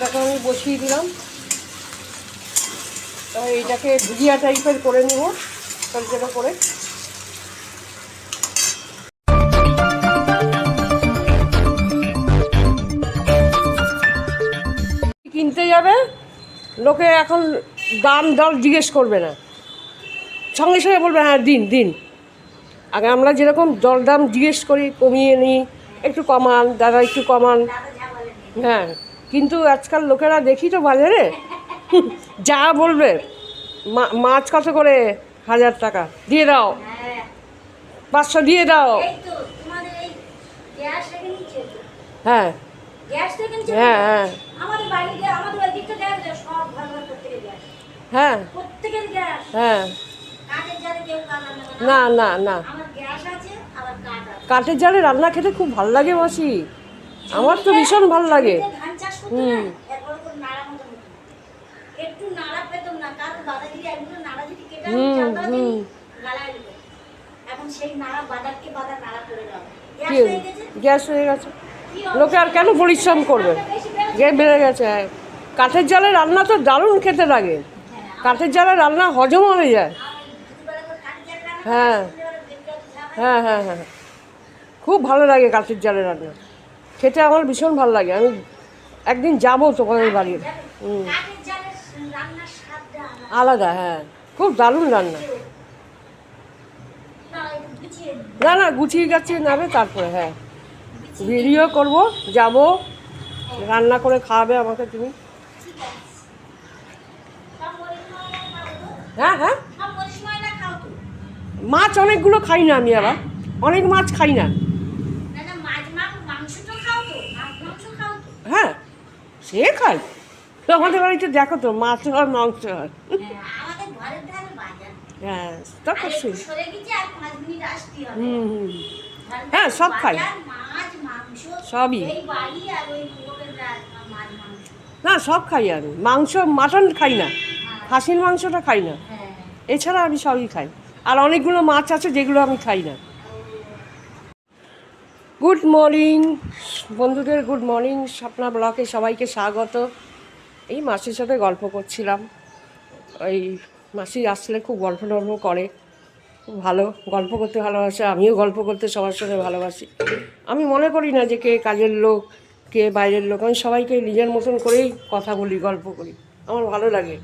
দেখো আমি বসিয়ে দিলাম। এইটাকে ভুজিয়া টাইপের করে নেব তরকারিটা করে। কিনতে যাবে? লোকে এখন দাম দর জিজ্ঞেস করবে না। সঙ্গে সঙ্গে বলবে হ্যাঁ দিন দিন। আগে আমরা যেরকম দরদাম জিজ্ঞেস করি, কমিয়ে নিই, একটু কমান, দাদা একটু কমান। হ্যাঁ। কিন্তু আজকাল লোকেরা দেখি তো বাজারে যা বলবে মা- মাছ কত করে? হাজার টাকা। দিয়ে দাও। পাঁচশো দিয়ে দাও। হ্যাঁ। হ্যাঁ, হ্যাঁ। হ্যাঁ। হ্যাঁ। না। না না কাঠের জালে রান্না খেতে খুব ভালো লাগে মাসি। আমার তো ভীষণ ভালো লাগে। একটু নাড়া পেতাম না কারণ বাদাগিরি একগুলো নাড়া যদি কেটে হুম, হুম। গালায় এখন সেই নাড়া বাদারকে বাদার নাড়া করে দাও গ্যাস হয়ে গেছে? হয়ে লোকে আর কেন পরিশ্রম করবে? গ্যাস বেড়ে গেছে হ্যাঁ। কাঠের জালে রান্না তো দারুণ খেতে লাগে। কাঠের জালে রান্না হজম হয়ে যায়। হ্যাঁ। হয়। হ্যাঁ হ্যাঁ হ্যাঁ। খুব ভালো লাগে কাঠের জালে রান্না। খেতে আমার ভীষণ ভালো লাগে আমি একদিন যাব তোমাদের বাড়ির আলাদা। হ্যাঁ খুব দারুণ রান্না না। না গুছিয়ে গাছিয়ে নেবে তারপরে হ্যাঁ ভিডিও করব যাব রান্না করে খাওয়াবে আমাকে তুমি? হ্যাঁ হ্যাঁ? মাছ অনেকগুলো খাই না আমি আবার অনেক মাছ খাই না, না, মাছ, মাংস, মাংস তো খাও তো? মাছ, মাংস খাও তো? হ্যাঁ সে খাই তো আমাদের বাড়িতে দেখো তো মাছ হয় মাংস হয়। হ্যাঁ। হ্যাঁ তা আর একটু করছি সরে গেছি, আর পাঁচ মিনিট আসতেই হবে। হুম হুম। হ্যাঁ, সব খাই। সবই। না সব খাই আমি। মাংস মাটন খাই না। খাসির মাংসটা খাই না। হ্যাঁ, এছাড়া আমি সবই খাই। আর অনেকগুলো মাছ আছে যেগুলো আমি খাই না। গুড মর্নিং বন্ধুদের গুড মর্নিং স্বপ্না ব্লকে সবাইকে স্বাগত। এই মাসির সাথে গল্প করছিলাম। ওই মাসি আসলে খুব গল্প টল্প করে, খুব ভালো গল্প করতে ভালোবাসে, আমিও গল্প করতে সবার সাথে ভালোবাসি। আমি মনে করি না যে কে কাজের লোক, কে বাইরের লোক, আমি সবাইকে নিজের মতন করেই কথা বলি, গল্প করি। আমার ভালো লাগে।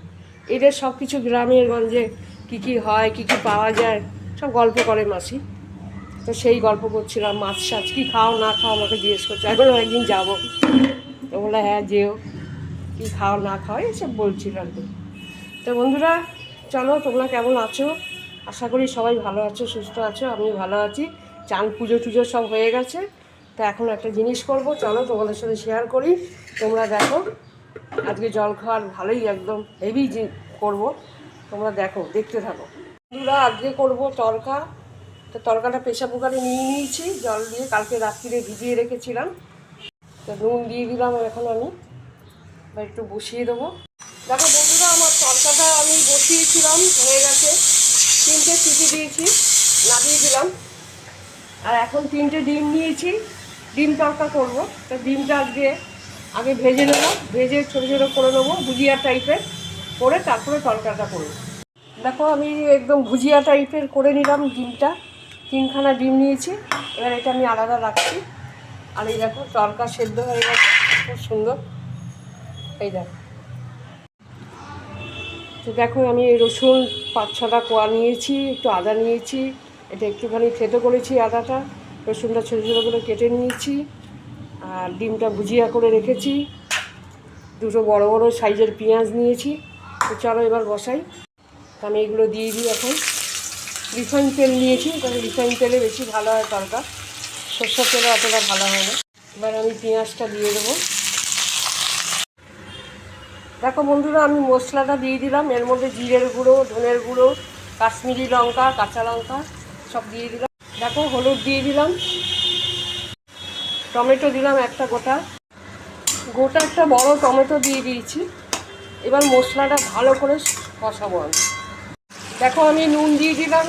এদের সব কিছু গ্রামের গঞ্জে কী কী হয়, কী কী পাওয়া যায়, সব গল্প করে মাসি। তো সেই গল্প করছিলাম, মাছ সাছ কী খাও, না খাও, আমাকে জিজ্ঞেস করছে এখনও একদিন যাব। তো বলে হ্যাঁ যেও। কী খাও, না খাও? এসব বলছিল আর কি। তো বন্ধুরা, চলো, তোমরা কেমন আছো? আশা করি সবাই ভালো আছো, সুস্থ আছো আমি ভালো আছি। চান, পুজো টুজো সব হয়ে গেছে। তো এখন একটা জিনিস করব, চলো, তোমাদের সাথে শেয়ার করি। তোমরা দেখো, আজকে জল খাওয়ার ভালোই একদম হেভি করব, তোমরা দেখো, দেখতে থাকো। বন্ধুরা, আজকে করব তরকা। তো তরকাটা প্রেশার কুকারে নিয়ে নিয়েছি, জল দিয়ে কালকে রাত্রিরে ভিজিয়ে রেখেছিলাম। তো নুন দিয়ে দিলাম এখন আমি এবার একটু বসিয়ে দেবো। দেখো বন্ধুরা, আমার তরকাটা আমি বসিয়েছিলাম, হয়ে গেছে। তিনটে সিটি দিয়েছি, নামিয়ে দিলাম। আর এখন তিনটে ডিম নিয়েছি, ডিম তরকা করব। তো ডিমটা আজকে আগে ভেজে নেব, ভেজে ছোটো ছোটো করে নেব, ভুজিয়া টাইপের করে তারপরে তরকাটা করব। দেখো আমি একদম ভুজিয়া টাইপের করে নিলাম ডিমটা। তিনখানা ডিম নিয়েছি। এবার এটা আমি আলাদা রাখছি। আর এই দেখো, তরকা সেদ্ধ হয়ে গেছে। খুব সুন্দর। এই দেখো। তো দেখো, আমি এই রসুন পাঁচ ছটা কোয়া নিয়েছি, একটু আদা নিয়েছি। এটা একটুখানি থেতো করেছি আদাটা। রসুনটা ছোটো ছোটো করে কেটে নিয়েছি। আর ডিমটা ভুজিয়া করে রেখেছি। দুটো বড় বড় সাইজের পেঁয়াজ নিয়েছি। তো চলো এবার বসাই। আমি এগুলো দিয়ে দিই এখন। রিফাইন তেল নিয়েছি তাহলে রিফাইন তেলে বেশি ভালো হয় তরকা। সর্ষের তেলে অতটা ভালো হয় না। এবার আমি পেঁয়াজটা দিয়ে দেবো। দেখো বন্ধুরা, আমি মশলাটা দিয়ে দিলাম। এর মধ্যে জিরের গুঁড়ো, ধনের গুঁড়ো, কাশ্মীরি লঙ্কা, কাঁচা লঙ্কা সব দিয়ে দিলাম। দেখো, হলুদ দিয়ে দিলাম। টমেটো দিলাম একটা গোটা। গোটা একটা বড় টমেটো দিয়ে দিয়েছি। এবার মশলাটা ভালো করে কষাবো আমি। দেখো, আমি নুন দিয়ে দিলাম।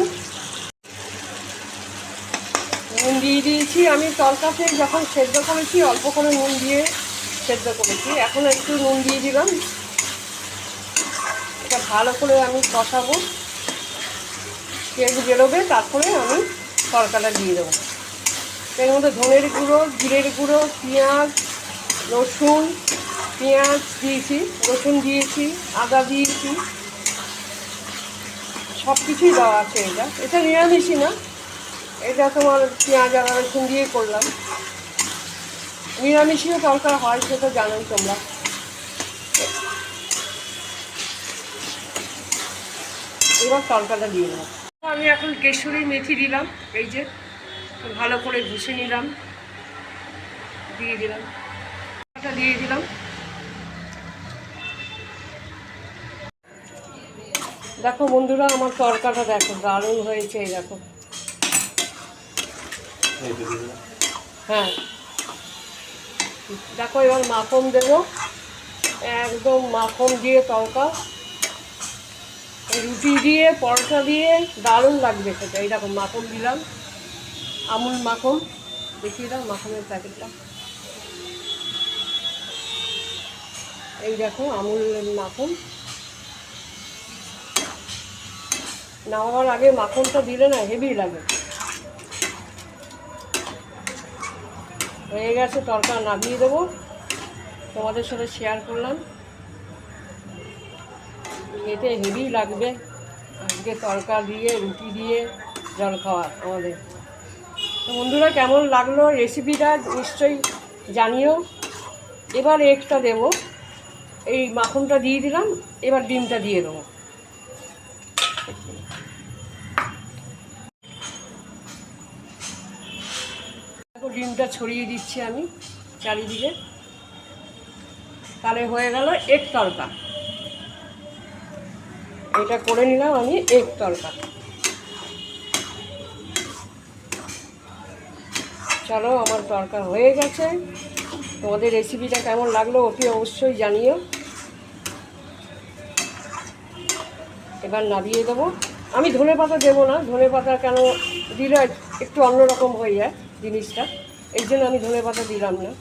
নুন দিয়ে দিয়েছি। আমি তরকাতে যখন সেদ্ধ করেছি, অল্প করে নুন দিয়ে সেদ্ধ করেছি। এখন একটু নুন দিয়ে দিলাম। এটা ভালো করে আমি কষাবো। তেল বেরোবে, তারপরে আমি তরকাটা দিয়ে দেবো। এর মধ্যে ধনের গুঁড়ো, জিরের গুঁড়ো, পেঁয়াজ, রসুন, পেঁয়াজ দিয়েছি, রসুন দিয়েছি, আদা দিয়েছি। সব কিছুই দেওয়া আছে এটা। এটা নিরামিষই না। এটা তোমার পেঁয়াজ আদা রসুন দিয়ে করলাম। নিরামিষীয় তরকার হয় সেটা জানোই তোমরা। এবার তরকাটা দিয়ে দেবো। আমি এখন কেশরি মেথি দিলাম, এই যে ভালো করে ঘুষে নিলাম। দিয়ে দিলাম। দিয়ে দিলাম। দেখো বন্ধুরা আমার তরকাটা দেখো দারুণ হয়েছে এই দেখো। হ্যাঁ। দেখো এবার মাখন দেবো। একদম মাখন দিয়ে তরকা। রুটি দিয়ে পরোটা দিয়ে দারুণ লাগবে খেতে। এই দেখো মাখন দিলাম। আমুল মাখন। দেখিয়ে দাও মাখনের প্যাকেটটা। এই দেখো আমুল মাখন। নামাবার আগে মাখনটা দিলে না হেভি লাগে। হয়ে গেছে তরকা নামিয়ে দেবো। তোমাদের সাথে শেয়ার করলাম। খেতে হেভি লাগবে। আজকে তরকা দিয়ে, রুটি দিয়ে, জল খাওয়া আমাদের তো বন্ধুরা, কেমন লাগল রেসিপিটা নিশ্চয়ই জানিও। এবার এগটা দেবো। এই মাখনটা দিয়ে দিলাম, এবার ডিমটা দিয়ে দেবো। ডিমটা ছড়িয়ে দিচ্ছি আমি চারিদিকে। তাহলে হয়ে গেল এক তরকা এটা করে নিলাম আমি এক তরকা চলো, আমার তরকা হয়ে গেছে। তোমাদের রেসিপিটা কেমন লাগল অতি অবশ্যই জানিও। এবার নামিয়ে দেবো। আমি ধনে পাতা দেবো না ধনে পাতা কেন দিলে একটু অন্যরকম হয়ে যায়। জিনিসটা। এই জন্য আমি ধনে পাতা দিলাম না।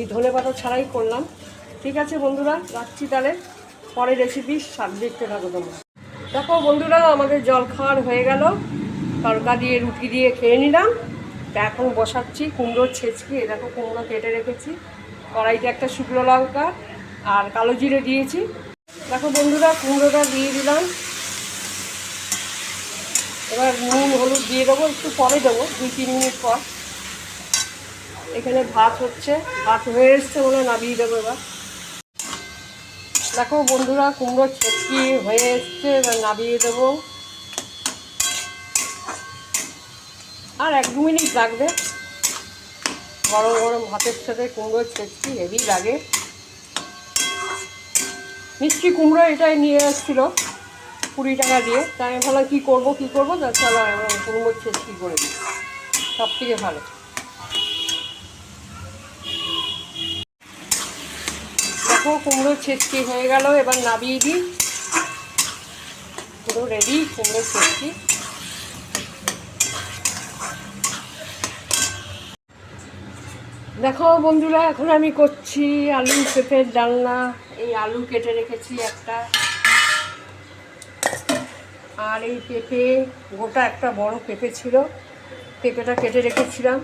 এই ধনে পাতা ছাড়াই করলাম। ঠিক আছে বন্ধুরা, রাখছি তাহলে। পরে রেসিপি স্বাদ দেখতে থাকো তোমরা। দেখো বন্ধুরা, আমাদের জল খাওয়ার হয়ে গেল। তরকা দিয়ে, রুটি দিয়ে খেয়ে নিলাম। তা এখন বসাচ্ছি কুমড়ো ছেঁচকি। দেখো কুমড়ো কেটে রেখেছি। কড়াইতে একটা শুকনো লঙ্কা আর কালো জিরে দিয়েছি। দেখো বন্ধুরা, কুমড়োটা দিয়ে দিলাম। এবার নুন, হলুদ দিয়ে দেবো, একটু পরে দেবো, দুই, তিন মিনিট পর। এখানে ভাত হচ্ছে, ভাত হয়ে এসছে বলে নামিয়ে দেবো এবার। দেখো বন্ধুরা, কুমড়ো ছেটকি হয়ে এসছে, এবার নামিয়ে দেবো। আর এক দু মিনিট লাগবে। গরম গরম ভাতের সাথে কুমড়ো ছেটকি হেভি লাগে। মিষ্টি কুমড়ো এটাই নিয়ে এসেছিল। কুড়ি টাকা দিয়ে তাই আমি ভাবলাম কী করব কী করব? তা চলো, এবার কুমড়ো ছেটকি করে দিই? সব থেকে ভালো। দেখো কুমড়ো ছেচকি হয়ে গেল, এবার নাবিয়ে দিই। পুরো রেডি কুমড়ো ছেচকি। দেখো বন্ধুরা, এখন আমি করছি আলু পেঁপের ডালনা। এই আলু কেটে রেখেছি একটা। আর এই পেঁপে, গোটা একটা বড় পেঁপে ছিল। পেঁপেটা কেটে রেখেছিলাম।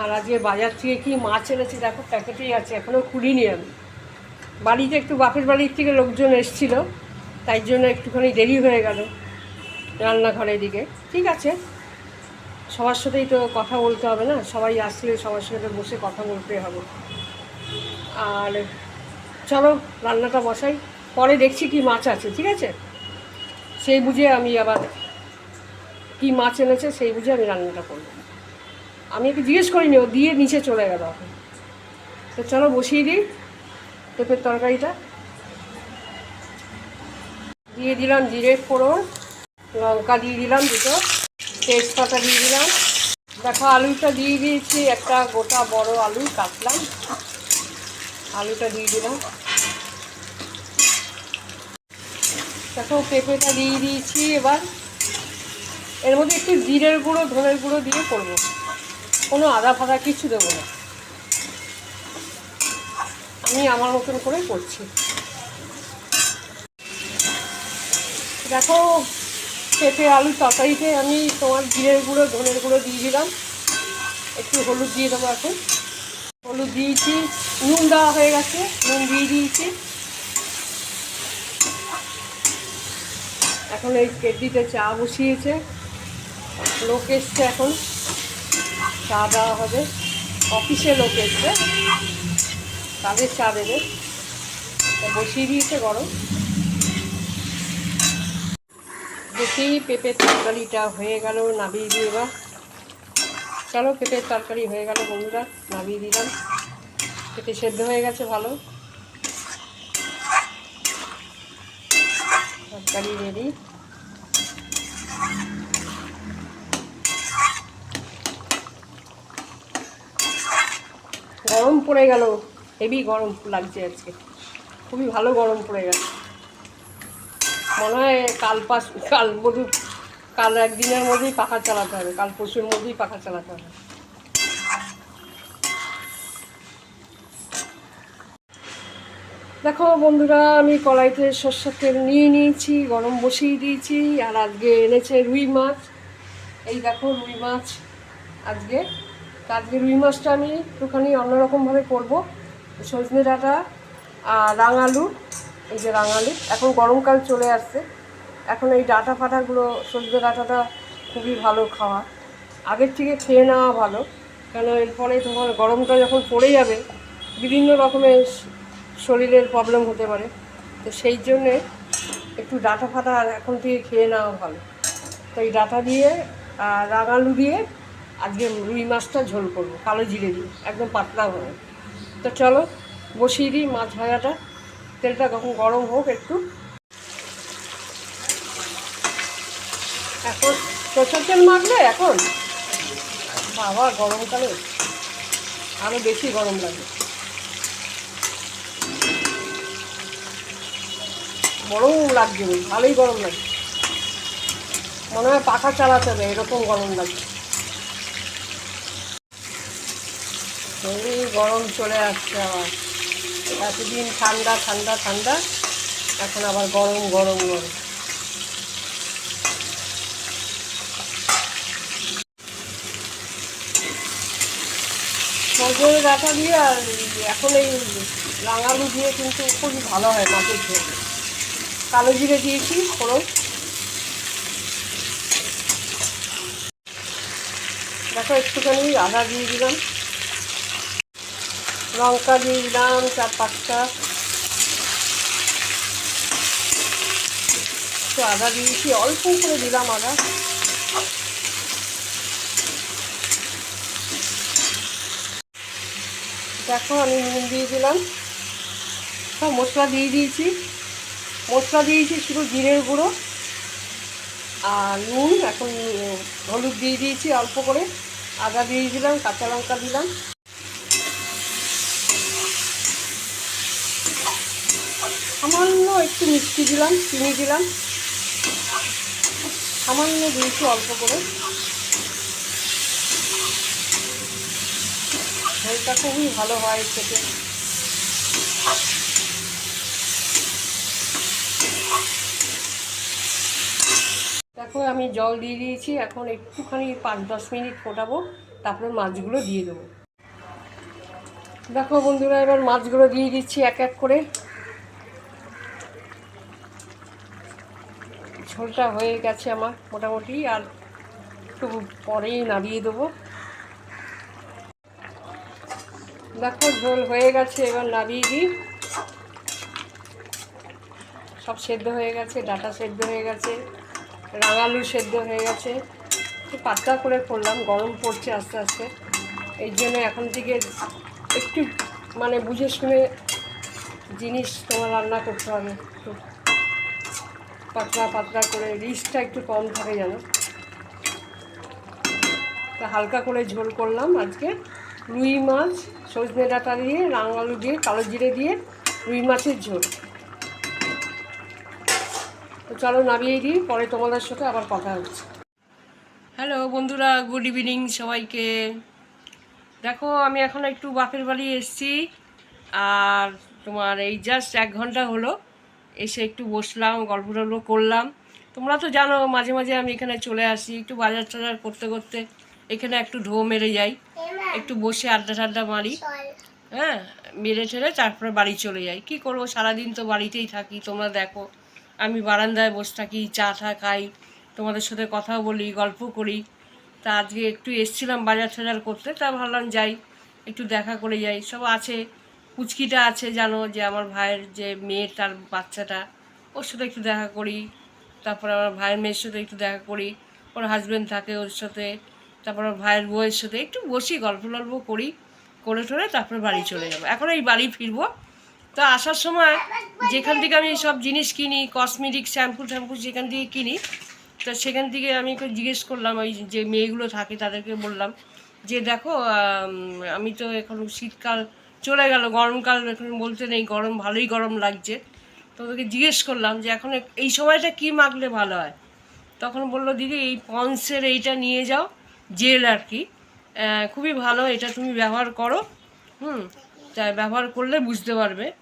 আর আজকে বাজার থেকে কি মাছ এনেছি, দেখো, প্যাকেটেই আছে এখনও খুলিনি আমি। বাড়িতে একটু বাপের বাড়ির থেকে লোকজন এসছিল, তাই জন্য একটুখানি দেরি হয়ে গেল রান্নাঘরের দিকে। ঠিক আছে, সবার সাথেই তো কথা বলতে হবে না, সবাই আসলে সবার সাথে বসে কথা বলতে হবে। আর চলো, রান্নাটা বসাই, পরে দেখছি কি মাছ আছে, ঠিক আছে? সেই বুঝে আমি আবার কি মাছ এনেছে সেই বুঝে আমি রান্নাটা করব। আমি ওকে জিজ্ঞেস করিনি, ও দিয়ে নিচে চলে গেল তো চলো বসিয়ে দিই পেঁপের তরকারিটা। দিয়ে দিলাম জিরে ফোড়ন, লঙ্কা দিয়ে দিলাম দুটো, তেজপাতা দিয়ে দিলাম। দেখো আলুটা দিয়ে দিয়েছি একটা গোটা বড় আলু কাটলাম আলুটা দিয়ে দিলাম। দেখো পেঁপেটা দিয়ে দিয়েছি এবার। এর মধ্যে একটু জিরের গুঁড়ো, ধনের গুঁড়ো দিয়ে করব। কোনো আদা ফাদা কিছু দেবো না। আমি আমার মতন করে করছি। দেখো, পেঁপে, আলু তরকারিতে আমি তোমার জিরের গুঁড়ো, ধনের গুঁড়ো দিয়ে দিলাম। একটু হলুদ দিয়ে দেবো এখন। হলুদ দিয়েছি, নুন দেওয়া হয়ে গেছে, নুন দিয়ে দিয়েছি। এখন এই কেটলিতে চা বসিয়েছে। লোক এসছে এখন। চা দেওয়া হবে। অফিসে লোক এসছে। তাদের চা দেবে। বসিয়ে দিয়েছে গরম। দেখি পেঁপের তরকারিটা হয়ে গেল নাবিয়ে দিয়ে এবার। চলো পেঁপের তরকারি হয়ে গেল বন্ধুরা নাবিয়ে দিলাম। পেঁপে সেদ্ধ হয়ে গেছে ভালো। তরকারি রেডি গরম পড়ে গেল। হেভি গরম লাগছে আজকে। খুবই ভালো গরম পড়ে গেল। মনে হয় কাল পাস, কাল মধু, কাল একদিনের মধ্যেই পাখা চালাতে হবে। কাল পরশুর মধ্যেই পাখা চালাতে হবে। দেখো বন্ধুরা, আমি কড়াইতে সর্ষের তেল নিয়ে নিয়েছি, গরম বসিয়ে দিয়েছি, আর আজকে এনেছে রুই মাছ। এই দেখো রুই মাছ আজকে আজকে রুই মাছটা আমি একটুখানি অন্যরকমভাবে করব। সজনে ডাঁটা আর রাঙালু, এই যে রাঙালু। এখন গরমকাল চলে আসছে। এখন এই ডাঁটা ফাটাগুলো, সজনে ডাঁটাটা খুবই ভালো খাওয়া। আগের থেকে খেয়ে নেওয়া ভালো। কেন এরপরে তোমার গরমটা যখন পড়ে যাবে, বিভিন্ন রকমের শরীরের প্রবলেম হতে পারে। তো সেই জন্যে একটু ডাঁটা ফাটা এখন থেকে খেয়ে নেওয়া ভালো। তো এই ডাঁটা দিয়ে আর রাঙালু দিয়ে আজকে রুই মাছটা ঝোল করব, কালো জিরে দিয়ে একদম পাতলা হবে। তো চলো, বসিয়ে দিই মাছ ভাজাটা। তেলটা কখন গরম হোক একটু। এখন সরষের তেল মাখলে এখন? বাবা গরমকালে আরও বেশি গরম লাগে। গরম লাগছে, ভালোই গরম লাগে। মনে হয় পাখা চালাতে হবে, এরকম গরম লাগছে। এই গরম চলে আসছে আবার এতদিন ঠান্ডা ঠান্ডা ঠান্ডা, এখন আবার গরম গরম গরম। সজনে ডাঁটা দিয়ে আর এখন এই রাঙালু দিয়ে কিন্তু খুবই ভালো হয় মাছের ঝোল। কালো জিরে দিয়েছি, ফোড়ন। দেখো একটুখানি আদা দিয়ে দিলাম। লঙ্কা দিয়ে দিলাম, চার পাঁচটা। একটু আদা দিয়েছি, অল্প করে দিলাম আদা। দেখো, আমি নুন দিয়ে দিলাম। সব মশলা দিয়ে দিয়েছি। মশলা দিয়েছি শুধু জিরের গুঁড়ো আর নুন। এখন হলুদ দিয়ে দিয়েছি অল্প করে। আদা দিয়ে দিলাম, কাঁচা লঙ্কা দিলাম। সামান্য একটু মিষ্টি দিলাম, চিনি দিলাম। সামান্য দিয়েছি অল্প করে। ঝোলটা খুবই ভালো হয় খেতে। দেখো, আমি জল দিয়ে দিয়েছি। এখন একটুখানি পাঁচ দশ মিনিট ফোটাবো, তারপরে মাছগুলো দিয়ে দেবো। দেখো বন্ধুরা, এবার মাছগুলো দিয়ে দিচ্ছি এক এক করে। ঝোলটা হয়ে গেছে আমার মোটামুটি, আর একটু পরেই নামিয়ে দেবো। দেখো, ঝোল হয়ে গেছে, এবার নামিয়ে দিই। সব সেদ্ধ হয়ে গেছে, ডাটা সেদ্ধ হয়ে গেছে, রাঙালু সেদ্ধ হয়ে গেছে। একটু পাতলা করে করলাম, গরম পড়ছে আস্তে আস্তে। এই জন্য এখন থেকে একটু মানে বুঝে শুনে জিনিস তোমার রান্না করতে হবে। একটু পাতলা পাতলা করে রিচটা একটু কম থাকে যেন। তা হালকা করে ঝোল করলাম আজকে। রুই মাছ, সজনে ডাঁটা দিয়ে রাঙালু দিয়ে, কালো জিরে দিয়ে, রুই মাছের ঝোল। তো চলো নামিয়ে দিই, পরে তোমাদের সাথে আবার কথা হচ্ছে। হ্যালো বন্ধুরা, গুড ইভিনিং সবাইকে। দেখো, আমি এখন একটু বাপের বাড়ি এসেছি, আর তোমার এই জাস্ট এক ঘণ্টা হলো। এসে একটু বসলাম গল্প টল্প করলাম। তোমরা তো জানো, মাঝে মাঝে আমি এখানে চলে আসি, একটু বাজার টাজার করতে করতে এখানে একটু ঢো মেরে যাই, একটু বসে আড্ডা টাড্ডা মারি হ্যাঁ মেরে ঠেলে তারপরে বাড়ি চলে যাই। কি করব, সারাদিন তো বাড়িতেই থাকি, তোমরা দেখো। আমি বারান্দায় বসে থাকি, চা টা খাই, তোমাদের সাথে কথা বলি, গল্প করি। তা আজকে একটু এসছিলাম বাজার টাজার করতে, তা ভাবলাম যাই, একটু দেখা করে যাই। সব আছে পুচকিটা আছে জানো, যে আমার ভাইয়ের যে মেয়ে, তার বাচ্চাটা, ওর সাথে একটু দেখা করি। তারপর আমার ভাইয়ের মেয়ের সাথে একটু দেখা করি। ওর হাজব্যান্ড থাকে ওর সাথে। তারপর আমার ভাইয়ের বউয়ের সাথে একটু বসি, গল্প টল্প করি। করে টোরে তারপরে বাড়ি চলে যাব। এখন এই বাড়ি ফিরবো। তো আসার সময় যেখান থেকে আমি সব জিনিস কিনি কসমেটিক শ্যাম্পু ট্যাম্পু যেখান থেকে কিনি, তো সেখান থেকে আমি একটু জিজ্ঞেস করলাম, ওই যে মেয়েগুলো থাকে তাদেরকে বললাম যে, দেখো আমি তো এখন শীতকাল চলে গেল গরমকাল এখন বলতে নেই গরম ভালোই গরম লাগছে। তো ওদেরকে জিজ্ঞেস করলাম যে এখন এই সময়টা কি মাখলে ভালো হয়? তখন বলল দিদি এই পন্সের এইটা নিয়ে যাও জেল আর কি। খুবই ভালো এটা তুমি ব্যবহার করো। হুম তা ব্যবহার করলে বুঝতে পারবে।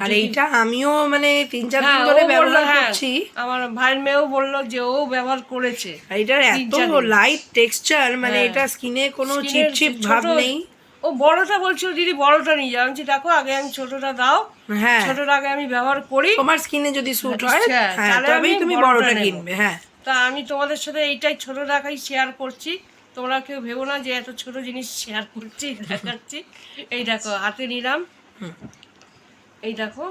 আর এইটা আমিও মানে তিন চার দিন হ্যাঁ, ধরে ব্যবহার হ্যাঁ, করছি। আমার ভাইয়ের মেয়েও বলল যে ও ব্যবহার করেছে। আর এটার এত লাইট টেক্সচার মানে হ্যাঁ। এটা স্কিনে কোনো চিপচিপ ছোট- ভাব নেই। ও বড়টা বলছিল দিদি বড়টা নিয়ে যাও। আমি দেখো আগে আমি ছোটটা দাও। হ্যাঁ। ছোটটা আগে আমি ব্যবহার করি। তোমার স্কিনে যদি স্যুট হয় হ্যাঁ, হ্যাঁ তাহলে আমি তুমি বড়টা কিনবে হ্যাঁ। তা আমি তোমাদের সাথে এইটাই ছোট দেখাই শেয়ার করছি। তোমরা কেউ ভেবো না যে এত ছোট জিনিস শেয়ার করছি দেখাচ্ছি। এই দেখো হাতে নিলাম। এই দেখো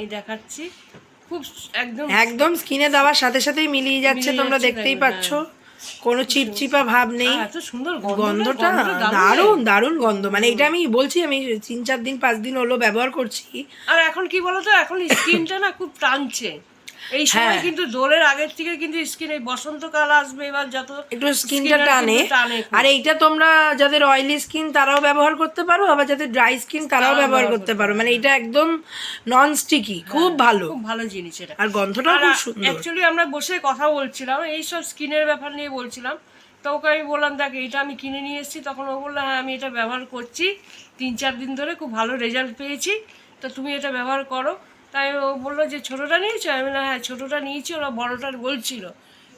এই দেখাচ্ছি। খুব একদম একদম স্কিনে দেওয়ার সাথে সাথেই মিলিয়ে যাচ্ছে তোমরা দেখতেই পাচ্ছ। কোনো চিপচিপা ভাব নেই। এত সুন্দর গন্ধটা দারুণ দারুণ। গন্ধ। মানে এটা আমি বলছি আমি তিন চার দিন পাঁচ দিন হলো ব্যবহার করছি। আর এখন কি বলতো? এখন স্কিনটা না খুব টানছে। এই সময় হ্যাঁ। কিন্তু দোলের আগের থেকে কিন্তু স্কিন এই বসন্তকাল আসবে এবার যত একটু স্কিনটা টানে। টানে আর এইটা তোমরা যাদের অয়েলি স্কিন তারাও ব্যবহার করতে পারো আবার যাদের ড্রাই স্কিন তারাও ব্যবহার করতে পারো। মানে এটা একদম নন স্টিকি খুব ভালো। খুব ভালো জিনিস এটা। আর গন্ধটাও খুব সুন্দর। অ্যাকচুয়ালি আমরা বসে কথা বলছিলাম এই সব স্কিনের ব্যাপার নিয়ে বলছিলাম। তো ওকে আমি বললাম দেখ এটা আমি কিনে নিয়ে এসেছি। তখন ও বলল হ্যাঁ আমি এটা ব্যবহার করছি। তিন চার দিন ধরে খুব ভালো রেজাল্ট পেয়েছি। তো তুমি এটা ব্যবহার করো। তাই ও বলল যে ছোটোটা নিয়েছো? আমি বললাম হ্যাঁ ছোটোটা নিয়েছি ওরা বড়োটা বলছিল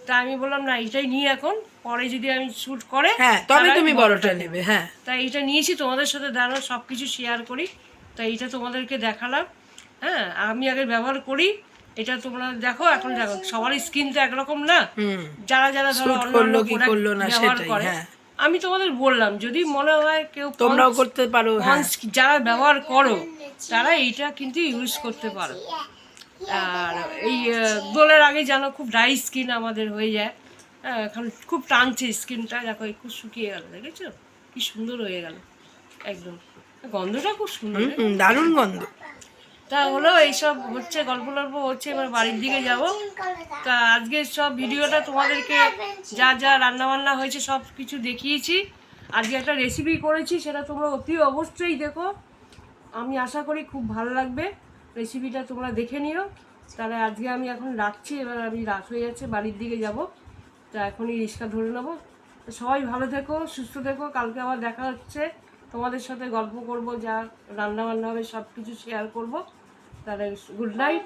তা আমি বললাম না এটাই নিই এখন পরে যদি আমি শ্যুট করে হ্যাঁ তবে তুমি বড়টা নেবে হ্যাঁ। তাই এটা নিয়েছি তোমাদের সাথে দাঁড়ানো সব কিছু শেয়ার করি। তাই এটা তোমাদেরকে দেখালাম হ্যাঁ আমি আগে ব্যবহার করি এটা তোমরা দেখো এখন দেখো সবারই স্কিন তো একরকম না। যারা যারা ধরো ব্যবহার সেটাই, করে হ্যাঁ। আমি তোমাদের বললাম যদি মনে হয় কেউ তোমরাও করতে পারো হ্যাঁ। যারা ব্যবহার করো তারা এইটা কিন্তু ইউজ করতে পারো। আর এই দোলের আগে যেন খুব ড্রাই স্কিন আমাদের হয়ে যায়। হ্যাঁ এখন খুব টানছে স্কিনটা দেখো একটু শুকিয়ে গেল দেখেছ? কি সুন্দর হয়ে গেল একদম। গন্ধটা খুব সুন্দর দারুণ গন্ধ। তা হলো এইসব হচ্ছে, গল্প গল্প হচ্ছে, এবার বাড়ির দিকে যাব। তা আজকে সব ভিডিওটা তোমাদেরকে যা যা রান্না বান্না হয়েছে সব কিছু দেখিয়েছি। আজকে একটা রেসিপি করেছি, সেটা তোমরা অতি অবশ্যই দেখো। আমি আশা করি খুব ভালো লাগবে। রেসিপিটা তোমরা দেখে নিও। তাহলে আজকে আমি এখন রাখছি, এবার আমি রাত হয়ে যাচ্ছে, বাড়ির দিকে যাব। তা এখনই রিক্সা ধরে নেব। সবাই ভালো থেকো, সুস্থ থেকো। কালকে আবার দেখা হচ্ছে। তোমাদের সাথে গল্প করব, যা রান্না বান্না হবে সব কিছু শেয়ার করব। তাহলে গুড নাইট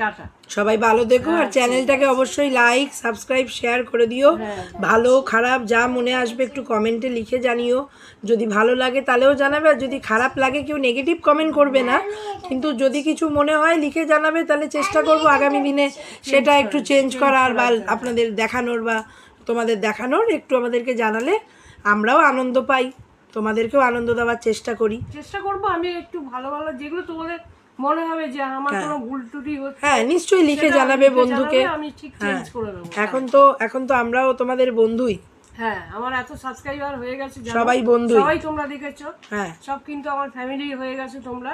টাটা। সবাই ভালো দেখো আর চ্যানেলটাকে অবশ্যই লাইক সাবস্ক্রাইব শেয়ার করে দিও। ভালো খারাপ যা মনে আসবে একটু কমেন্টে লিখে জানিও। যদি ভালো লাগে তাহলেও জানাবে আর যদি খারাপ লাগে কেউ নেগেটিভ কমেন্ট করবে না। কিন্তু যদি কিছু মনে হয় লিখে জানাবে তাহলে চেষ্টা করব আগামী দিনে সেটা একটু চেঞ্জ করার বা আপনাদের দেখানোর বা তোমাদের দেখানোর একটু আমাদেরকে জানালে আমরাও আনন্দ পাই। তোমাদেরকেও আনন্দ দেওয়ার চেষ্টা করি। চেষ্টা করব আমি একটু ভালো ভালো যেগুলো তোমাদের মনে হবে যে আমার কোনো ভুল ত্রুটি হচ্ছে। হ্যাঁ নিশ্চয়ই লিখে জানাবে বন্ধুকে। আমি ঠিক চেঞ্জ করে দেবো। এখন তো এখন তো আমরাও তোমাদের বন্ধুই। হ্যাঁ আমার এত সাবস্ক্রাইবার হয়ে গেছে সবাই বন্ধুই। সবাই তোমরা দেখেছ? হ্যাঁ। সব কিন্তু আমার ফ্যামিলি হয়ে গেছে তোমরা।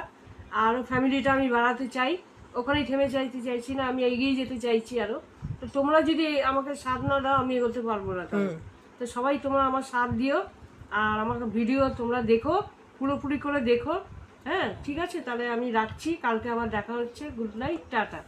আর ফ্যামিলিটা আমি বাড়াতে চাই। ওখানেই থেমে চাইতে চাইছি না আমি এগিয়ে যেতে চাইছি আরও। তো তোমরা যদি আমাকে সাথ না দাও আমি এগোতে পারব না তো সবাই তোমরা আমার সাথ দিও। আর আমাকে ভিডিও তোমরা দেখো পুরোপুরি করে দেখো। হ্যাঁ ঠিক আছে তাহলে আমি রাখছি কালকে আবার দেখা হচ্ছে গুড নাইট টাটা।